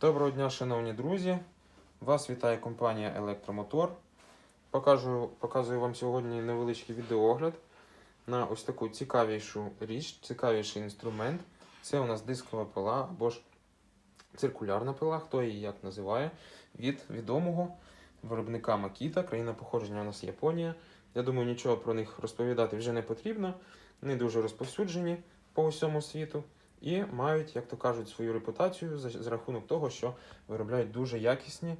Доброго дня, шановні друзі! Вас вітає компанія Електромотор. Покажу, показую вам сьогодні невеличкий відеоогляд на ось таку цікавішу річ, цікавіший інструмент. Це у нас дискова пила або ж циркулярна пила, хто її як називає, від відомого виробника Makita. Країна походження у нас Японія. Я думаю, нічого про них розповідати вже не потрібно. Вони дуже розповсюджені по усьому світу і мають, як то кажуть, свою репутацію за, за рахунок того, що виробляють дуже якісні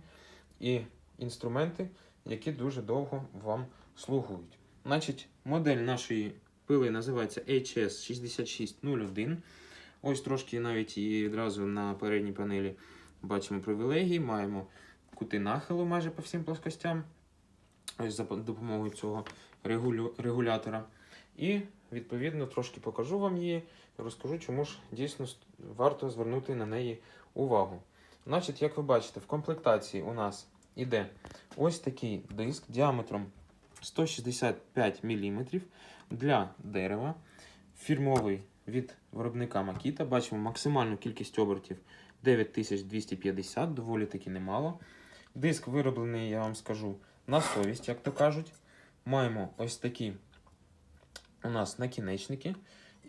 і інструменти, які дуже довго вам слугують. Значить, модель нашої пили називається HS6601. Ось трошки навіть і відразу на передній панелі бачимо привілегії, маємо кути нахилу майже по всім плоскостям. Ось за допомогою цього регулятора. І відповідно трошки покажу вам її, розкажу, чому ж дійсно варто звернути на неї увагу. Значить, як ви бачите, в комплектації у нас іде ось такий диск діаметром 165 мм для дерева, фірмовий від виробника Makita. Бачимо максимальну кількість обертів 9250, доволі таки немало. Диск вироблений, я вам скажу, на совість, як то кажуть. Маємо ось такі у нас накінечники.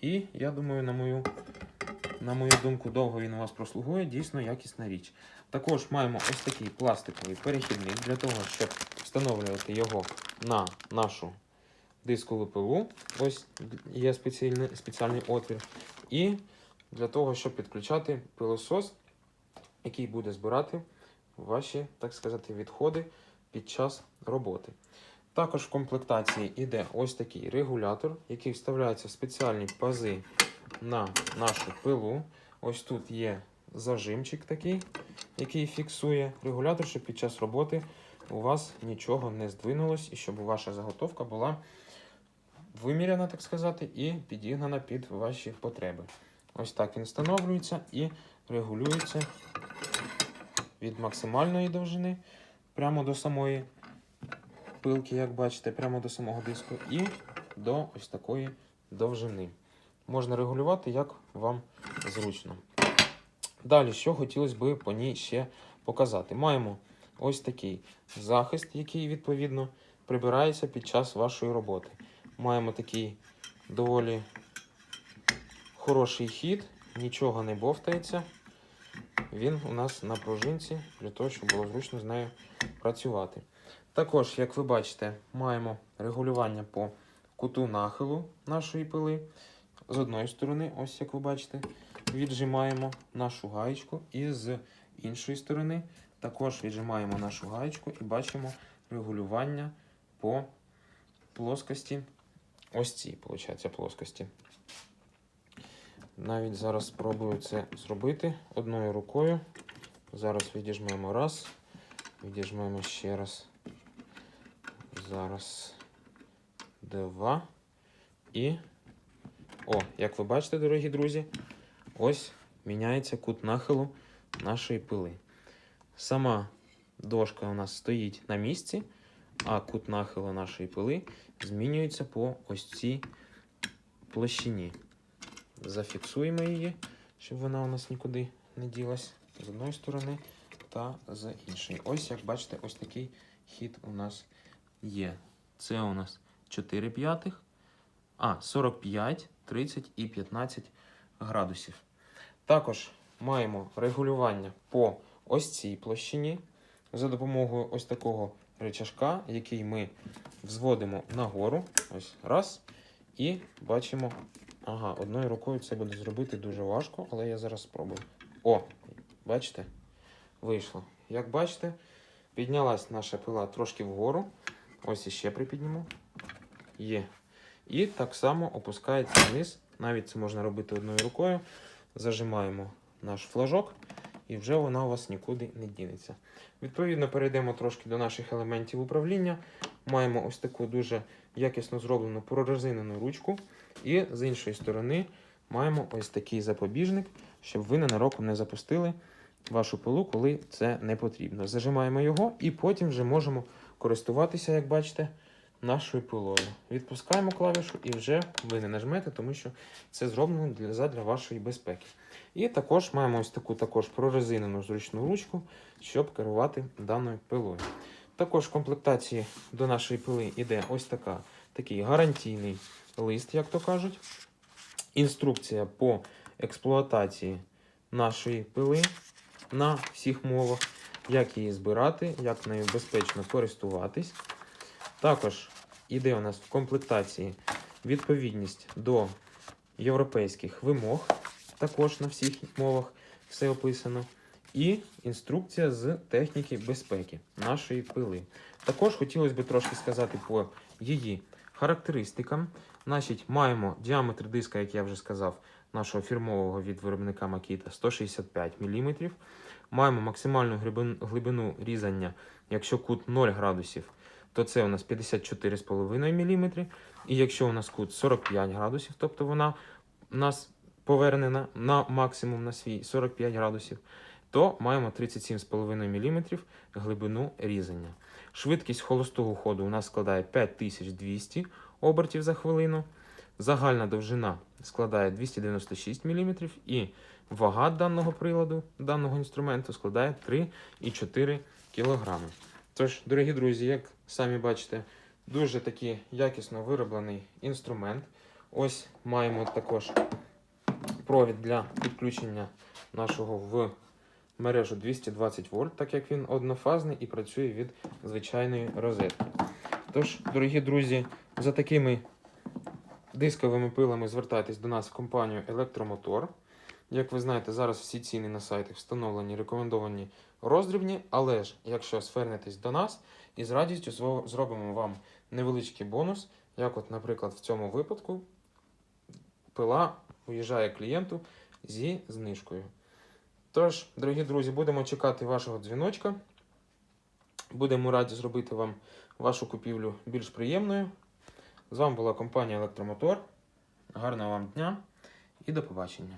І я думаю, на мою, на мою думку, довго він у вас прослугує, дійсно якісна річ. Також маємо ось такий пластиковий перехідник для того, щоб встановлювати його на нашу дискову пилу. Ось є спеціальний, спеціальний отвір. І для того, щоб підключати пилосос, який буде збирати ваші, так сказати, відходи під час роботи. Також в комплектації йде ось такий регулятор, який вставляється в спеціальні пази на нашу пилу. Ось тут є зажимчик такий, який фіксує регулятор, щоб під час роботи у вас нічого не здвинулось і щоб ваша заготовка була виміряна, так сказати, і підігнана під ваші потреби. Ось так він встановлюється і регулюється від максимальної довжини прямо до самої пилки, як бачите, прямо до самого диску, і до ось такої довжини. Можна регулювати, як вам зручно. Далі, що хотілося б по ній ще показати. Маємо ось такий захист, який, відповідно, прибирається під час вашої роботи. Маємо такий доволі хороший хід, нічого не бовтається. Він у нас на пружинці для того, щоб було зручно з нею працювати. Також, як ви бачите, маємо регулювання по куту нахилу нашої пили. З одної сторони, ось як ви бачите, віджимаємо нашу гаєчку, і з іншої сторони також віджимаємо нашу гаєчку і бачимо регулювання по плоскості. Ось цій, виходить, плоскості. Навіть зараз спробую це зробити одною рукою. Зараз відіжмемо раз, відіжмемо ще раз. Зараз два. І. О, як ви бачите, дорогі друзі, ось міняється кут нахилу нашої пили. Сама дошка у нас стоїть на місці, а кут нахилу нашої пили змінюється по ось цій площині. Зафіксуємо її, щоб вона у нас нікуди не ділась з одної сторони та з іншої. Ось, як бачите, ось такий хід у нас є. Це у нас 4 п'ятих, а 45, 30 і 15 градусів. Також маємо регулювання по ось цій площині за допомогою ось такого речашка, який ми взводимо нагору. Ось раз. І бачимо, ага, одною рукою це буде зробити дуже важко, але я зараз спробую. О, бачите? Вийшло. Як бачите, піднялась наша пила трошки вгору. Ось іще припідніму. Є. І так само опускається вниз. Навіть це можна робити одною рукою. Зажимаємо наш флажок, і вже вона у вас нікуди не дінеться. Відповідно, перейдемо трошки до наших елементів управління. Маємо ось таку дуже якісно зроблену прорезинену ручку. І з іншої сторони маємо ось такий запобіжник, щоб ви ненароком не запустили вашу пилу, коли це не потрібно. Зажимаємо його і потім вже можемо користуватися, як бачите, нашою пилою. Відпускаємо клавішу і вже ви не нажмете, тому що це зроблено для, задля вашої безпеки. І також маємо ось таку також прорезинену зручну ручку, щоб керувати даною пилою. Також в комплектації до нашої пили йде ось така, такий гарантійний лист, як то кажуть. Інструкція по експлуатації нашої пили на всіх мовах, як її збирати, як нею безпечно користуватись. Також іде у нас в комплектації відповідність до європейських вимог, також на всіх мовах все описано. І інструкція з техніки безпеки нашої пили. Також хотілося б трошки сказати по її характеристикам. Значить, маємо діаметр диска, як я вже сказав, нашого фірмового від виробника Makita 165 мм. Маємо максимальну глибину різання, якщо кут 0 градусів, то це у нас 54,5 мм. І якщо у нас кут 45 градусів, тобто вона у нас повернена на максимум на свій 45 градусів, то маємо 37,5 мм глибину різання. Швидкість холостого ходу у нас складає 5200 обертів за хвилину. Загальна довжина складає 296 мм і вага даного приладу, даного інструменту складає 3,4 кг. Тож, дорогі друзі, як самі бачите, дуже такий якісно вироблений інструмент. Ось маємо також провід для підключення нашого в мережу 220 вольт, так як він однофазний і працює від звичайної розетки. Тож, дорогі друзі, за такими дисковими пилами звертайтесь до нас в компанію Електромотор. Як ви знаєте, зараз всі ціни на сайті встановлені, рекомендовані роздрібні, але ж якщо звернетесь до нас, і з радістю зробимо вам невеличкий бонус, як от, наприклад, в цьому випадку пила уїжджає клієнту зі знижкою. Тож, дорогі друзі, будемо чекати вашого дзвіночка. Будемо раді зробити вам вашу купівлю більш приємною. З вами була компанія Електромотор. Гарного вам дня і до побачення.